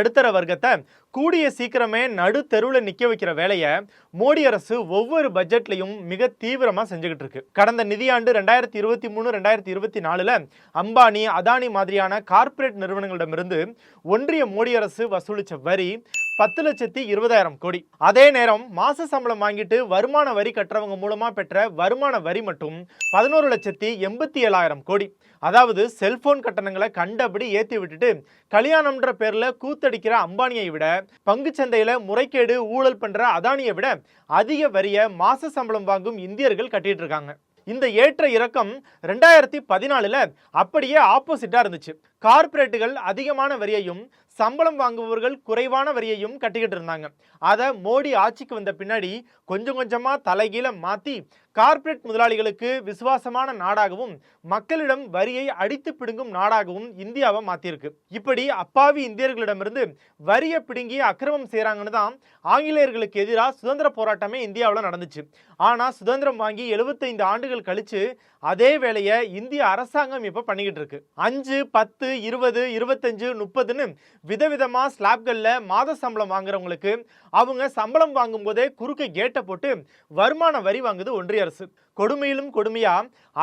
நடுத்தர வர்க்கத்தை கூடிய சீக்கிரமே நடுத்தருவில் நிற்க வைக்கிற வேலையை மோடி அரசு ஒவ்வொரு பட்ஜெட்லையும் மிக தீவிரமாக செஞ்சுக்கிட்டு இருக்கு. கடந்த நிதியாண்டு ரெண்டாயிரத்தி இருபத்தி மூணு ரெண்டாயிரத்தி இருபத்தி நாலில் அம்பானி அதானி மாதிரியான கார்ப்பரேட் நிறுவனங்களிடமிருந்து ஒன்றிய மோடி அரசு வசூலித்த வரி பத்து லட்சத்தி இருபதாயிரம் கோடி. அதே நேரம் மாச சம்பளம் வாங்கிட்டு வருமான வரி கட்டுறவங்க மூலமா பெற்ற வருமான வரி மட்டும் பதினோரு லட்சத்தி எண்பத்தி ஏழாயிரம் கோடி. அதாவது செல்போன் கட்டணங்களை கண்டபடி ஏத்தி விட்டுட்டு கல்யாணம்ன்ற பேர்ல கூத்தடிக்கிற அம்பானியை விட பங்கு சந்தையில் முறைகேடு ஊழல் பண்ற அதானியை விட அதிக வரியை மாச சம்பளம் வாங்கும் இந்தியர்கள் கட்டிட்டு இருக்காங்க. இந்த ஏற்ற இறக்கம் ரெண்டாயிரத்தி பதினாலுல அப்படியே ஆப்போசிட்டா இருந்துச்சு. கார்ப்பரேட்டுகள் அதிகமான வரியையும் சம்பளம் வாங்குபவர்கள் குறைவான வரியையும் கட்டிக்கிட்டு இருந்தாங்க. அதை மோடி ஆட்சிக்கு வந்த பின்னாடி கொஞ்சம் கொஞ்சமாக தலைகீழ மாற்றி கார்ப்பரேட் முதலாளிகளுக்கு விசுவாசமான நாடாகவும் மக்களிடம் வரியை அடித்து பிடுங்கும் நாடாகவும் இந்தியாவை மாற்றியிருக்கு இப்படி அப்பாவி இந்தியர்களிடமிருந்து வரியை பிடுங்கி அக்கிரமம் செய்கிறாங்கன்னு தான் ஆங்கிலேயர்களுக்கு எதிராக சுதந்திர போராட்டமே இந்தியாவில் நடந்துச்சு. ஆனால் சுதந்திரம் வாங்கி 75 ஆண்டுகள் கழித்து அதே வேலையை இந்திய அரசாங்கம் இப்போ பண்ணிக்கிட்டு இருக்கு. அஞ்சு பத்து இருபது இருபத்தஞ்சு முப்பதுன்னு விதவிதமாக ஸ்லாப்களில் மாத சம்பளம் வாங்குறவங்களுக்கு அவங்க சம்பளம் வாங்கும் போதே குறுக்க கேட்டை போட்டு வருமான வரி வாங்குது ஒன்றிய அரசு. கொடுமையிலும் கொடுமையா?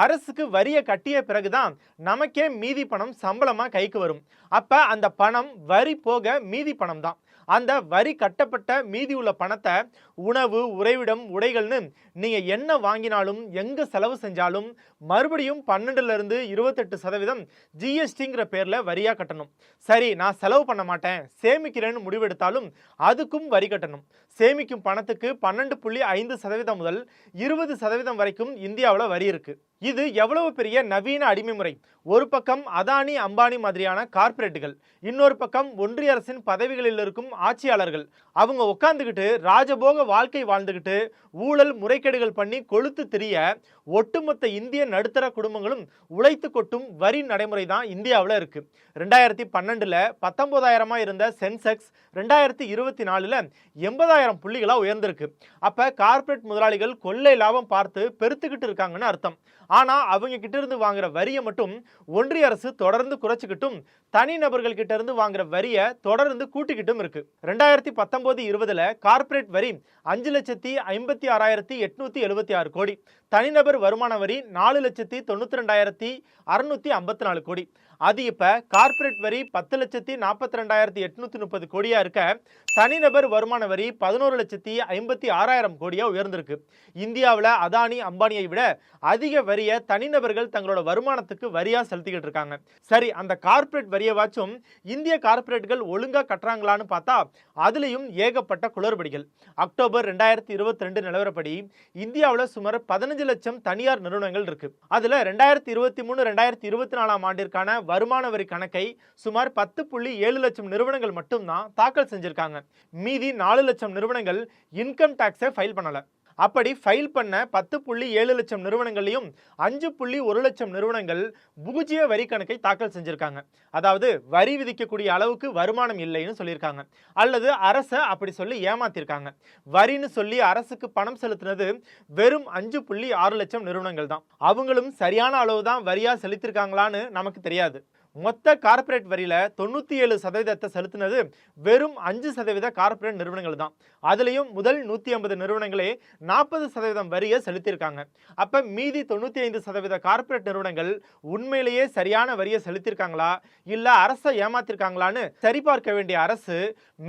அரசுக்கு வரியை கட்டிய பிறகுதான் நமக்கே மீதி பணம் சம்பளமா கைக்கு வரும். அப்ப அந்த பணம் வரி போக மீதி பணம் தான் அந்த வரி கட்டப்பட்ட மீதி உள்ள பணத்தை உணவு உறைவிடம் உடைகள்னு நீங்கள் என்ன வாங்கினாலும் எங்கே செலவு செஞ்சாலும் மறுபடியும் பன்னெண்டுலேருந்து இருபத்தெட்டு சதவீதம் ஜிஎஸ்டிங்கிற பேரில் வரியாக கட்டணும். சரி நான் செலவு பண்ண மாட்டேன் சேமிக்கிறேன்னு முடிவெடுத்தாலும் அதுக்கும் வரி கட்டணும். சேமிக்கும் பணத்துக்கு பன்னெண்டு புள்ளி ஐந்து சதவீதம் முதல் இருபது சதவீதம் வரைக்கும் இந்தியாவில் வரி இருக்குது இது எவ்வளவு பெரிய நவீன அடிமை முறை? ஒரு பக்கம் அதானி அம்பானி மாதிரியான கார்ப்பரேட்டுகள் இன்னொரு பக்கம் ஒன்றிய அரசின் பதவிகளில் இருக்கும் ஆட்சியாளர்கள். அவங்க உட்காந்துக்கிட்டு ராஜபோக வாழ்க்கை வாழ்ந்துக்கிட்டு ஊழல் முறைகேடுகள் பண்ணி கொளுத்து திரிய ஒட்டுமொத்த இந்திய நடுத்தர குடும்பங்களும் உழைத்து கொட்டும் வரி நடைமுறை தான் இந்தியாவில் இருக்கு. ரெண்டாயிரத்தி பன்னெண்டுல பத்தொன்பதாயிரமா இருந்த சென்செக்ஸ் ரெண்டாயிரத்தி இருபத்தி நாலுல எண்பதாயிரம் புள்ளிகளாக உயர்ந்திருக்கு. அப்ப கார்ப்பரேட் முதலாளிகள் கொள்ளை லாபம் பார்த்து பெருத்துக்கிட்டு இருக்காங்கன்னு அர்த்தம். ஆனால் அவங்க கிட்ட இருந்து வாங்குற வரியை மட்டும் ஒன்றிய அரசு தொடர்ந்து குறைச்சிக்கிட்டும் தனிநபர்கள் கிட்ட இருந்து வாங்குற வரியை தொடர்ந்து கூட்டிக்கிட்டும் இருக்கு. ரெண்டாயிரத்தி பத்தொன்பது இருபதுல கார்ப்பரேட் வரி அஞ்சு லட்சத்தி ஐம்பத்தி ஆறாயிரத்தி எட்நூத்தி எழுபத்தி ஆறு கோடி. தனிநபர் வருமான வரி நாலு லட்சத்தி தொண்ணூத்தி ரெண்டாயிரத்தி அறுநூத்தி ஐம்பத்தி நாலு கோடி. அது இப்போ கார்ப்பரேட் வரி பத்து லட்சத்தி நாற்பத்தி ரெண்டாயிரத்தி எட்நூற்றி முப்பது கோடியாக இருக்க தனிநபர் வருமான வரி பதினோரு லட்சத்தி ஐம்பத்தி ஆறாயிரம் கோடியாக உயர்ந்திருக்கு. இந்தியாவில் அதானி அம்பானியை விட அதிக வரியை தனிநபர்கள் தங்களோட வருமானத்துக்கு வரியாக செலுத்திக்கிட்டு இருக்காங்க. சரி அந்த கார்ப்பரேட் வரியவாச்சும் இந்திய கார்ப்பரேட்டுகள் ஒழுங்காக கட்டுறாங்களான்னு பார்த்தா அதுலேயும் ஏகப்பட்ட குளறுபடிகள். அக்டோபர் ரெண்டாயிரத்தி இருபத்தி ரெண்டு நிலவரப்படி இந்தியாவில் சுமார் பதினஞ்சு லட்சம் தனியார் நிறுவனங்கள் இருக்கு. அதில் ரெண்டாயிரத்தி இருபத்தி மூணு ரெண்டாயிரத்தி இருபத்தி நாலாம் ஆண்டிற்கான வருமான வரி கணக்கை சுமார் பத்து புள்ளி ஏழு லட்சம் நிறுவனங்கள் மட்டும்தான் தாக்கல் செஞ்சிருக்காங்க. மீதி நாலு லட்சம் நிறுவனங்கள் இன்கம் டேக்ஸை ஃபைல் பண்ணல. அப்படி ஃபைல் பண்ண பத்து புள்ளி ஏழு லட்சம் நிறுவனங்களையும் அஞ்சு புள்ளி ஒரு லட்சம் நிறுவனங்கள் பூஜ்ஜிய வரி கணக்கை தாக்கல் செஞ்சுருக்காங்க. அதாவது வரி விதிக்கக்கூடிய அளவுக்கு வருமானம் இல்லைன்னு சொல்லியிருக்காங்க. அல்லது அரசை அப்படி சொல்லி ஏமாத்திருக்காங்க. வரின்னு சொல்லி அரசுக்கு பணம் செலுத்தினது வெறும் அஞ்சு புள்ளி ஆறு லட்சம் நிறுவனங்கள் தான். அவங்களும் சரியான அளவு தான் வரியாக செலுத்திருக்காங்களான்னு நமக்கு தெரியாது. மொத்த கார்ப்பரேட் வரியில் தொண்ணூற்றி ஏழு சதவீதத்தை செலுத்தினது வெறும் அஞ்சு சதவீத கார்ப்பரேட் நிறுவனங்கள் தான். அதுலேயும் முதல் நூற்றி ஐம்பது நிறுவனங்களே நாற்பது சதவீதம் வரியை செலுத்தியிருக்காங்க. அப்போ மீதி தொண்ணூற்றி ஐந்து சதவீத கார்ப்பரேட் நிறுவனங்கள் உண்மையிலேயே சரியான வரியை செலுத்தியிருக்காங்களா? இல்லை அரசை ஏமாத்திருக்காங்களான்னு சரிபார்க்க வேண்டிய அரசு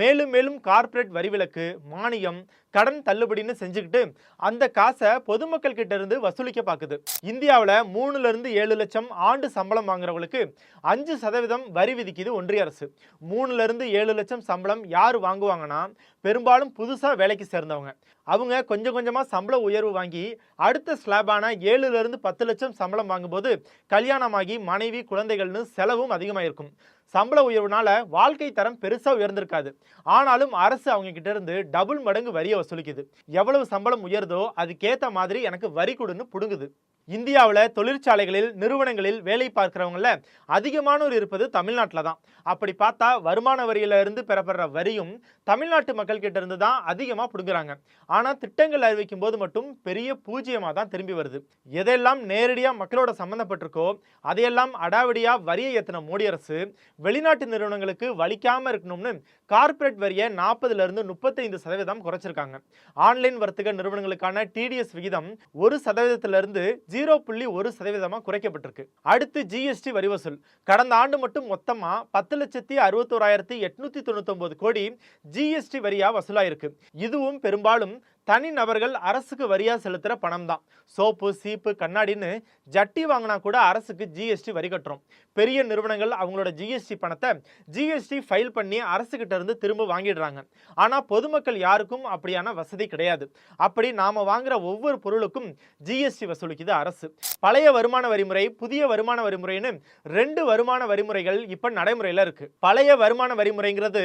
மேலும் மேலும் கார்ப்பரேட் வரி விலக்கு மானியம் கடன் தள்ளுபடின்னு செஞ்சுக்கிட்டு அந்த காசை பொதுமக்கள் கிட்ட இருந்து வசூலிக்க பார்க்குது. இந்தியாவில் மூணுல இருந்து ஏழு லட்சம் ஆண்டு சம்பளம் வாங்குறவங்களுக்கு அஞ்சு சதவீதம் வரி விதிக்குது ஒன்றிய அரசு. மூணுல இருந்து ஏழு லட்சம் சம்பளம் யார் வாங்குவாங்கன்னா பெரும்பாலும் புதுசாக வேலைக்கு சேர்ந்தவங்க. அவங்க கொஞ்சம் கொஞ்சமாக சம்பள உயர்வு வாங்கி அடுத்த ஸ்லாபான ஏழுல இருந்து பத்து லட்சம் சம்பளம் வாங்கும்போது கல்யாணமாகி மனைவி குழந்தைகள்னு செலவும் அதிகமாக இருக்கும் சம்பள உயர்வுனால வாழ்க்கை தரம் பெருசா உயர்ந்திருக்காது. ஆனாலும் அரசு அவங்க கிட்ட இருந்து டபுள் மடங்கு வரியை வசூலிக்குது. எவ்வளவு சம்பளம் உயருதோ அதுக்கேத்த மாதிரி எனக்கு வரி கொடுன்னு புடுங்குது. இந்தியாவில் தொழிற்சாலைகளில் நிறுவனங்களில் வேலை பார்க்குறவங்கள அதிகமானோர் இருப்பது தமிழ்நாட்டில் தான். அப்படி பார்த்தா வருமான வரியிலிருந்து பெறப்படுற வரியும் தமிழ்நாட்டு மக்கள்கிட்ட இருந்து தான் அதிகமாக பிடுங்குறாங்க. ஆனால் திட்டங்கள் அறிவிக்கும் போது மட்டும் பெரிய பூஜ்ஜியமாக தான் திரும்பி வருது. எதெல்லாம் நேரடியாக மக்களோட சம்மந்தப்பட்டிருக்கோ அதையெல்லாம் அடாவடியாக வரியை ஏற்றின மோடி அரசு வெளிநாட்டு நிறுவனங்களுக்கு வலிக்காமல் இருக்கணும்னு கார்ப்பரேட் வரியை நாற்பதுலேருந்து முப்பத்தைந்து சதவீதம் குறைச்சிருக்காங்க. ஆன்லைன் வர்த்தக நிறுவனங்களுக்கான டிடிஎஸ் விகிதம் ஒரு சதவீதத்திலிருந்து ஜீரோ புள்ளி ஒரு சதவீதமாக குறைக்கப்பட்டிருக்கு. அடுத்து ஜிஎஸ்டி வரி வசூல். கடந்த ஆண்டு மட்டும் மொத்தமா பத்து லட்சத்தி அறுபத்தோராயிரத்தி எட்நூத்தி தொண்ணூத்தொன்பது கோடி ஜிஎஸ்டி வரியா வசூலாயிருக்கு. இதுவும் பெரும்பாலும் தனி நபர்கள் அரசுக்கு வரியாக செலுத்துகிற பணம் தான் சோப்பு சீப்பு கண்ணாடின்னு ஜட்டி வாங்கினா கூட அரசுக்கு ஜிஎஸ்டி வரி கட்டுறோம். பெரிய நிறுவனங்கள் அவங்களோட ஜிஎஸ்டி பணத்தை ஜிஎஸ்டி ஃபைல் பண்ணி அரசுக்கிட்ட இருந்து திரும்ப வாங்கிடுறாங்க. ஆனால் பொதுமக்கள் யாருக்கும் அப்படியான வசதி கிடையாது. அப்படி நாம் வாங்குகிற ஒவ்வொரு பொருளுக்கும் ஜிஎஸ்டி வசூலிக்குது அரசு. பழைய வருமான வரிமுறை புதிய வருமான வரிமுறைன்னு ரெண்டு வருமான வரிமுறைகள் இப்போ நடைமுறையில் இருக்குது பழைய வருமான வரிமுறைங்கிறது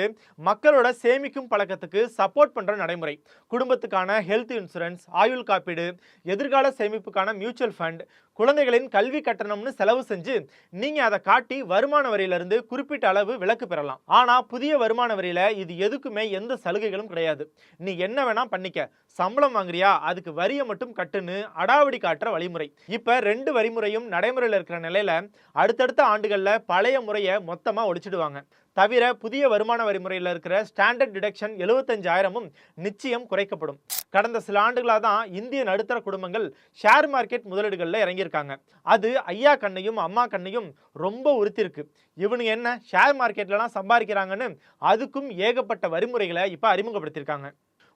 மக்களோட சேமிக்கும் பழக்கத்துக்கு சப்போர்ட் பண்ணுற நடைமுறை. குடும்பத்துக்கான ஹெல்த் இன்சூரன்ஸ் ஆயுள் காப்பீடு எதிர்கால சேமிப்புக்கான மியூச்சுவல் ஃபண்ட் குழந்தைகளின் கல்வி கட்டணம்னு செலவு செஞ்சு நீங்கள் அதை காட்டி வருமான வரியிலிருந்து குறிப்பிட்ட அளவு விலக்கு பெறலாம். ஆனால் புதிய வருமான வரியில இது எதுக்குமே எந்த சலுகைகளும் கிடையாது. நீ என்ன வேணால் பண்ணிக்க. சம்பளம் வாங்குறியா? அதுக்கு வரியை மட்டும் கட்டுன்னு அடாவடி காட்டுற வழிமுறை. இப்போ ரெண்டு வரிமுறையும் நடைமுறையில் இருக்கிற நிலையில் அடுத்தடுத்த ஆண்டுகளில் பழைய முறையை மொத்தமாக ஒழிச்சிடுவாங்க. தவிர புதிய வருமான வரிமுறையில் இருக்கிற ஸ்டாண்டர்ட் டிடக்ஷன் எழுபத்தஞ்சாயிரமும் நிச்சயம் குறைக்கப்படும். கடந்த சில ஆண்டுகளாக தான் இந்திய நடுத்தர குடும்பங்கள் ஷேர் மார்க்கெட் முதலீடுகளில் வாங்கியிருக்காங்க. அது ஐயா கண்ணையும் அம்மா கண்ணையும் ரொம்ப உறுத்திருக்கு. இவனுங்க என்ன ஷேர் மார்க்கெட்லலாம் சம்பாதிக்கிறாங்கன்னு அதுக்கும் ஏகப்பட்ட வரிமுறைகளை இப்போ அறிமுகப்படுத்தியிருக்காங்க.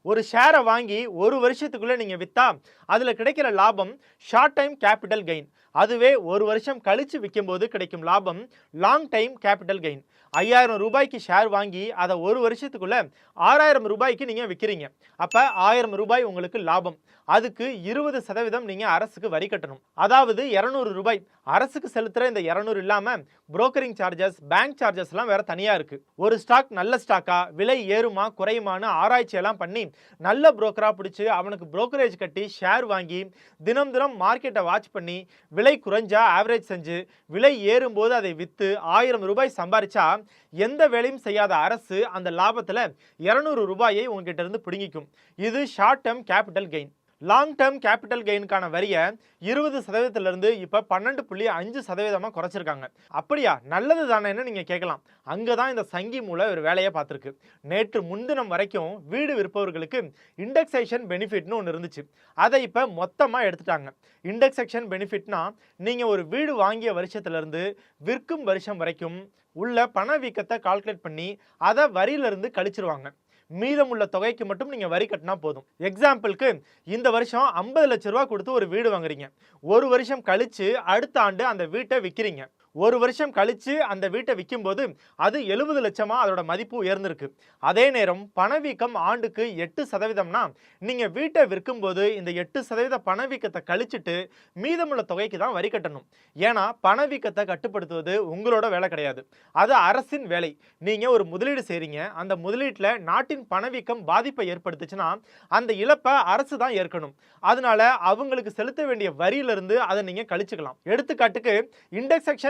ஒரு ஷேரை வாங்கி ஒரு வருஷத்துக்குள்ளே நீங்கள் விற்றா அதில் கிடைக்கிற லாபம் ஷார்ட் டைம் கேபிட்டல் கெயின் அதுவே ஒரு வருஷம் கழித்து விற்கும்போது கிடைக்கும் லாபம் லாங் டைம் கேபிட்டல் கெயின் ஐயாயிரம் ரூபாய்க்கு ஷேர் வாங்கி அதை ஒரு வருஷத்துக்குள்ளே ஆறாயிரம் ரூபாய்க்கு நீங்கள் விற்கிறீங்க அப்போ ஆயிரம் ரூபாய் உங்களுக்கு லாபம். அதுக்கு இருபது சதவீதம் நீங்கள் அரசுக்கு வரி கட்டணும். அதாவது இரநூறு ரூபாய். அரசுக்கு செலுத்துகிற இந்த இரநூறு இல்லாமல் புரோக்கரிங் சார்ஜஸ் பேங்க் சார்ஜஸ்லாம் வேறு தனியாக இருக்குது ஒரு ஸ்டாக் நல்ல ஸ்டாக்கா விலை ஏறுமா குறையுமான்னு ஆராய்ச்சியெல்லாம் பண்ணி நல்ல புரோக்கராக பிடிச்சி அவனுக்கு புரோக்கரேஜ் கட்டி ஷேர் வாங்கி தினம் தினம் மார்க்கெட்டை வாட்ச் பண்ணி விலை குறைஞ்சா ஆவரேஜ் செஞ்சு விலை ஏறும்போது அதை விற்று ஆயிரம் ரூபாய் சம்பாரிச்சா எந்த வேலையும் செய்யாத அரசு அந்த லாபத்தில் இரநூறு ரூபாயை உங்ககிட்ட இருந்து பிடுங்கிக்கும். இது short term capital gain long term capital கெயினுக்கான வரியை இருபது சதவீதத்திலிருந்து இப்போ பன்னெண்டு புள்ளி அஞ்சு சதவீதமாக குறைச்சிருக்காங்க. அப்படியா? நல்லது தானேன்னு நீங்கள் கேட்கலாம். அங்கே தான் இந்த சங்கி மூலம் ஒரு வேலையை பார்த்துருக்கு. நேற்று முன்தினம் வரைக்கும் வீடு விற்பவர்களுக்கு இண்டெக்ஸேஷன் பெனிஃபிட்னு ஒன்று இருந்துச்சு. அதை இப்போ மொத்தமாக எடுத்துட்டாங்க. இண்டெக்ஸேஷன் பெனிஃபிட்னா நீங்கள் ஒரு வீடு வாங்கிய வருஷத்துலேருந்து விற்கும் வருஷம் வரைக்கும் உள்ள பணவீக்கத்தை கால்குலேட் பண்ணி அதை வரியிலிருந்து கழிச்சிருவாங்க. மீதமுள்ள தொகைக்கு மட்டும் நீங்கள் வரி கட்டினா போதும். எக்ஸாம்பிளுக்கு இந்த வருஷம் ஐம்பது லட்ச ரூபா கொடுத்து ஒரு வீடு வாங்குறீங்க. ஒரு வருஷம் கழித்து அடுத்த ஆண்டு அந்த வீட்டை விற்கிறீங்க ஒரு வருஷம் கழித்து அந்த வீட்டை விற்கும்போது அது எழுபது லட்சமாக அதோட மதிப்பு உயர்ந்திருக்கு. அதே நேரம் பணவீக்கம் ஆண்டுக்கு எட்டு சதவீதம்னா நீங்கள் வீட்டை விற்கும்போது இந்த எட்டு சதவீத பணவீக்கத்தை கழிச்சிட்டு மீதமுள்ள தொகைக்கு தான் வரி கட்டணும். ஏன்னா பணவீக்கத்தை கட்டுப்படுத்துவது உங்களோட வேலை கிடையாது. அது அரசின் வேலை. நீங்கள் ஒரு முதலீடு செய்கிறீங்க அந்த முதலீட்டில் நாட்டின் பணவீக்கம் பாதிப்பை ஏற்படுத்துச்சுன்னா அந்த இழப்பை அரசு தான் ஏற்கணும். அதனால அவங்களுக்கு செலுத்த வேண்டிய வரியிலிருந்து அதை நீங்கள் கழிச்சுக்கலாம். எடுத்துக்காட்டுக்கு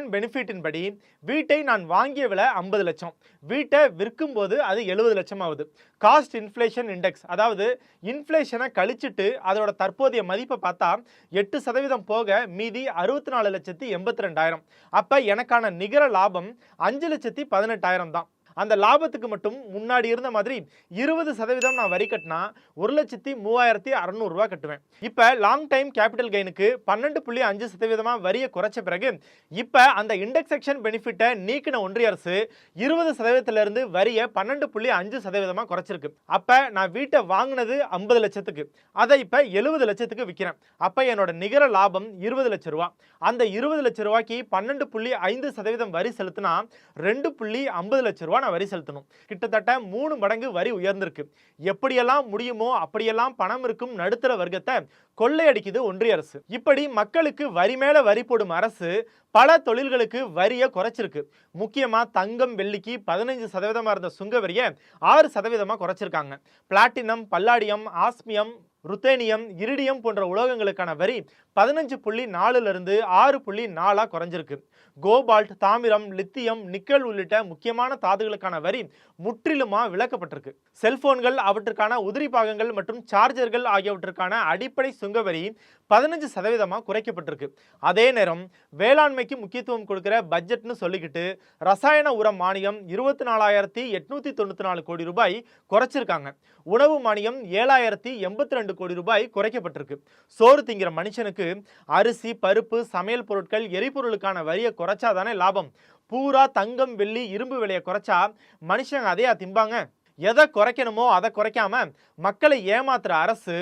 இண்டெக்ஸேஷன் பெனிஃபிட்டின் படி வீட்டை நான் வாங்கிய விலை ஐம்பது லட்சம். வீட்டை விற்கும் போது அது எழுபது லட்சம் ஆகுது காஸ்ட் இன்ஃப்ளேஷன் இண்டெக்ஸ் அதாவது இன்ஃப்ளேஷனை கழிச்சிட்டு அதோட தற்போதைய மதிப்பை பார்த்தா எட்டு சதவீதம் போக மீதி அறுபத்தி நாலு லட்சத்தி எண்பத்தி ரெண்டாயிரம். அப்போ எனக்கான நிகர லாபம் அஞ்சு லட்சத்தி பதினெட்டாயிரம் தான். அந்த லாபத்துக்கு மட்டும் முன்னாடி இருந்த மாதிரி இருபது சதவீதம் நான் வரி கட்டினா ஒரு லட்சத்தி மூவாயிரத்தி அறநூறுரூவா கட்டுவேன். இப்போ லாங் டைம் கேபிட்டல் கெயினுக்கு பன்னெண்டு புள்ளி அஞ்சு சதவீதமாக வரியை குறைச்ச பிறகு இப்போ அந்த இண்டெக்ஸேஷன் பெனிஃபிட்டை நீக்கின ஒன்றிய அரசு இருபது சதவீதத்திலிருந்து வரியை பன்னெண்டு புள்ளி அஞ்சு சதவீதமாக குறைச்சிருக்கு. அப்போ நான் வீட்டை வாங்கினது ஐம்பது லட்சத்துக்கு அதை இப்போ எழுபது லட்சத்துக்கு விற்கிறேன் அப்போ என்னோட நிகர லாபம் இருபது லட்ச ரூபா. அந்த இருபது லட்ச ரூபாய்க்கு பன்னெண்டு புள்ளி ஐந்து சதவீதம் வரி செலுத்தினா ரெண்டு புள்ளி ஐம்பது லட்ச ரூபா நான் வரி செலுத்தணும். கிட்டத்தட்ட மூணு மடங்கு வரி உயர்ந்திருக்கு. எப்படியெல்லாம் முடியுமோ அப்படியெல்லாம் பணம் இருக்கும் நடுத்தர வர்க்கத்தை கொள்ளையடிக்குது ஒன்றிய அரசு. இப்படி மக்களுக்கு வரி மேல வரி போடும் அரசு பல தொழில்களுக்கு வரியை குறைச்சிருக்கு. முக்கியமா தங்கம் வெள்ளிக்கு பதினைஞ்சு சதவீதமா இருந்த சுங்க வரியை ஆறு சதவீதமா குறைச்சிருக்காங்க. Platinum palladium osmium ruthenium iridium போன்ற உலோகங்களுக்கான வரி பதினஞ்சு புள்ளி நாலுலேருந்து ஆறு புள்ளி நாலாக குறைஞ்சிருக்கு. கோபால்ட் தாமிரம் லித்தியம் நிக்கல் உள்ளிட்ட முக்கியமான தாதுகளுக்கான வரி முற்றிலுமா விளக்கப்பட்டிருக்கு. செல்போன்கள் அவற்றுக்கான உதிரி பாகங்கள் மற்றும் சார்ஜர்கள் ஆகியவற்றுக்கான அடிப்படை சுங்க வரி பதினஞ்சு சதவீதமாக குறைக்கப்பட்டிருக்கு. அதே நேரம் வேளாண்மைக்கு முக்கியத்துவம் கொடுக்கிற பட்ஜெட்னு சொல்லிக்கிட்டு ரசாயன உரம் மானியம் இருபத்தி நாலாயிரத்தி எட்நூற்றி தொண்ணூற்றி நாலு கோடி ரூபாய் குறைச்சிருக்காங்க. உணவு மானியம் ஏழாயிரத்தி எண்பத்தி ரெண்டு கோடி ரூபாய் குறைக்கப்பட்டிருக்கு. சோறு திங்கிற மனுஷனுக்கு அரிசி பருப்பு சமையல் பொருட்கள் எரிபொருளுக்கான வரியை குறைச்சாதானே லாபம். பூரா தங்கம் வெள்ளி இரும்பு விலையை குறைச்சா மனுஷங்க அதையா திம்பாங்க? எதை குறைக்கணுமோ அதை குறைக்காம மக்களை ஏமாத்துற அரசு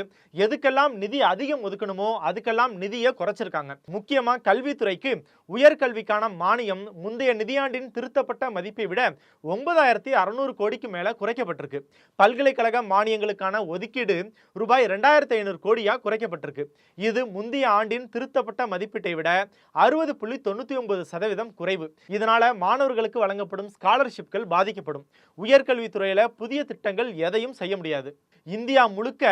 எதுக்கெல்லாம் நிதி அதிகம் ஒதுக்கணுமோ அதுக்கெல்லாம் நிதியை குறைச்சிருக்காங்க. முக்கியமா கல்வித்துறைக்கு உயர்கல்விக்கான மானியம் முந்தைய நிதியாண்டின் திருத்தப்பட்ட மதிப்பை விட ஒன்பதாயிரத்தி அறுநூறு கோடிக்கு மேல குறைக்கப்பட்டிருக்கு. பல்கலைக்கழக மானியங்களுக்கான ஒதுக்கீடு ரூபாய் ரெண்டாயிரத்தி ஐநூறு கோடியா குறைக்கப்பட்டிருக்கு. இது முந்தைய ஆண்டின் திருத்தப்பட்ட மதிப்பீட்டை விட அறுபது புள்ளி தொண்ணூத்தி ஒன்பது சதவீதம் குறைவு. இதனால மாணவர்களுக்கு வழங்கப்படும் ஸ்காலர்ஷிப்கள் பாதிக்கப்படும். உயர்கல்வித்துறையில புதிய திட்டங்கள் எதையும் செய்ய முடியாது. இந்தியா முழுக்க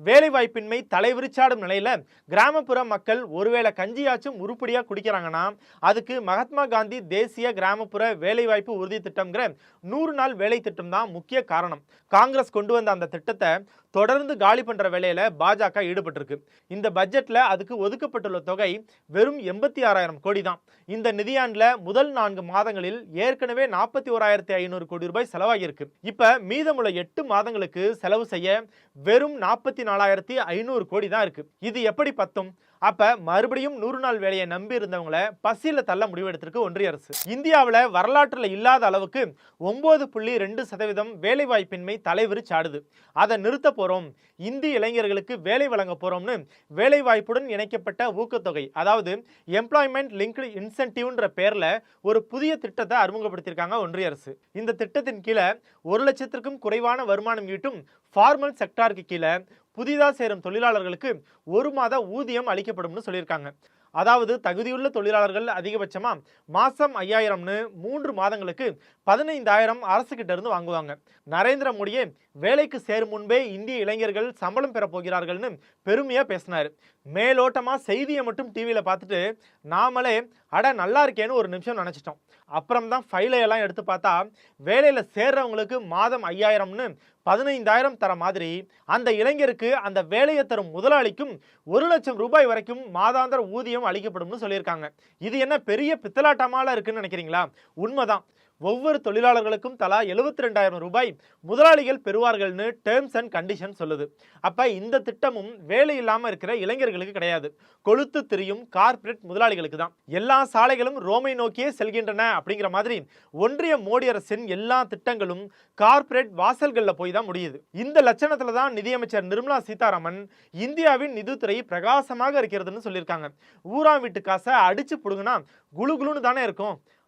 வேலைவாய்ப்பின்மை தலைவிரிச்சாடும் நிலையில் கிராமப்புற மக்கள் ஒருவேளை கஞ்சியாச்சும் உருப்படியாக குடிக்கிறாங்கன்னா அதுக்கு மகாத்மா காந்தி தேசிய கிராமப்புற வேலைவாய்ப்பு உறுதி திட்டம்ங்கிற நூறு நாள் வேலை திட்டம் தான் முக்கிய காரணம். காங்கிரஸ் கொண்டு வந்த அந்த திட்டத்தை தொடர்ந்து காலி பண்ணுற வேலையில் பாஜக ஈடுபட்டிருக்கு. இந்த பட்ஜெட்டில் அதுக்கு ஒதுக்கப்பட்டுள்ள தொகை வெறும் எண்பத்தி ஆறாயிரம் கோடி தான். இந்த நிதியாண்டில் முதல் நான்கு மாதங்களில் ஏற்கனவே நாற்பத்தி ஓராயிரத்தி ஐநூறு கோடி ரூபாய் செலவாகியிருக்கு. இப்போ மீதமுள்ள எட்டு மாதங்களுக்கு செலவு செய்ய வெறும் நாற்பத்தி நாலாயிரத்தி ஐநூறு கோடி தான் இருக்கு. இது எப்படி பத்தும்? அப்போ மறுபடியும் நூறு நாள் வேலையை நம்பி இருந்தவங்கள பசியில் தள்ள முடிவெடுத்திருக்கு ஒன்றிய அரசு. இந்தியாவில் வரலாற்றில் இல்லாத அளவுக்கு ஒம்பது புள்ளி ரெண்டு சதவீதம் வேலைவாய்ப்பின்மை தலைவிரி சாடுது. அதை நிறுத்த போகிறோம் இந்திய இளைஞர்களுக்கு வேலை வழங்க போகிறோம்னு வேலைவாய்ப்புடன் இணைக்கப்பட்ட ஊக்கத்தொகை அதாவது எம்ப்ளாய்மெண்ட் லிங்க்டு இன்சென்டிவ்ன்ற பேரில் ஒரு புதிய திட்டத்தை அறிமுகப்படுத்தியிருக்காங்க ஒன்றிய அரசு. இந்த திட்டத்தின் கீழே ஒரு லட்சத்திற்கும் குறைவான வருமானம் ஈட்டும் ஃபார்மல் செக்டாருக்கு கீழே புதிதாக சேரும் தொழிலாளர்களுக்கு ஒரு மாத ஊதியம் அளிக்கப்படும்னு சொல்லியிருக்காங்க. அதாவது தகுதியுள்ள தொழிலாளர்கள் அதிகபட்சமாக மாதம் ஐயாயிரம்னு மூன்று மாதங்களுக்கு பதினைந்தாயிரம் அரசுக்கிட்ட இருந்து வாங்குவாங்க. நரேந்திர மோடியே வேலைக்கு சேரும் முன்பே இந்திய இளைஞர்கள் சம்பளம் பெற போகிறார்கள்னு பேசினார். மேலோட்டமாக செய்தியை மட்டும் டிவியில் பார்த்துட்டு நாமளே அட நல்லா இருக்கேன்னு ஒரு நிமிஷம் நினச்சிட்டோம். அப்புறம் தான் ஃபைலை எல்லாம் எடுத்து பார்த்தா வேலையில் சேர்றவங்களுக்கு மாதம் ஐயாயிரம்னு பதினைந்தாயிரம் தர மாதிரி அந்த இளைஞருக்கு அந்த வேலையை தரும் முதலாளிக்கும் ஒரு லட்சம் ரூபாய் வரைக்கும் மாதாந்திர ஊதியம் அளிக்கப்படும்னு சொல்லியிருக்காங்க. இது என்ன பெரிய பித்தலாட்டமால இருக்குன்னு நினைக்கிறீங்களா? உண்மைதான். ஒவ்வொரு தொழிலாளர்களுக்கும் தலா எழுபத்தி ரெண்டாயிரம் ரூபாய் முதலாளிகள் பெறுவார்கள்னு டேர்ம்ஸ் அண்ட் கண்டிஷன் சொல்லுது. அப்ப இந்த திட்டமும் வேலை இல்லாமல் இருக்கிற இளைஞர்களுக்கு கிடையாது. கொளுத்து திரியும் கார்ப்பரேட் முதலாளிகளுக்கு தான். எல்லா சாலைகளும் ரோமை நோக்கியே செல்கின்றன அப்படிங்கிற மாதிரி ஒன்றிய மோடி அரசின் எல்லா திட்டங்களும் கார்ப்பரேட் வாசல்களில் போய் தான் முடியுது. இந்த லட்சணத்துல தான் நிதியமைச்சர் நிர்மலா சீதாராமன் இந்தியாவின் நிதித்துறை பிரகாசமாக இருக்கிறதுன்னு சொல்லியிருக்காங்க. ஊராம் வீட்டு காசை அடிச்சு புடுங்கினா குளு குளுன்னு தானே இருக்கும்.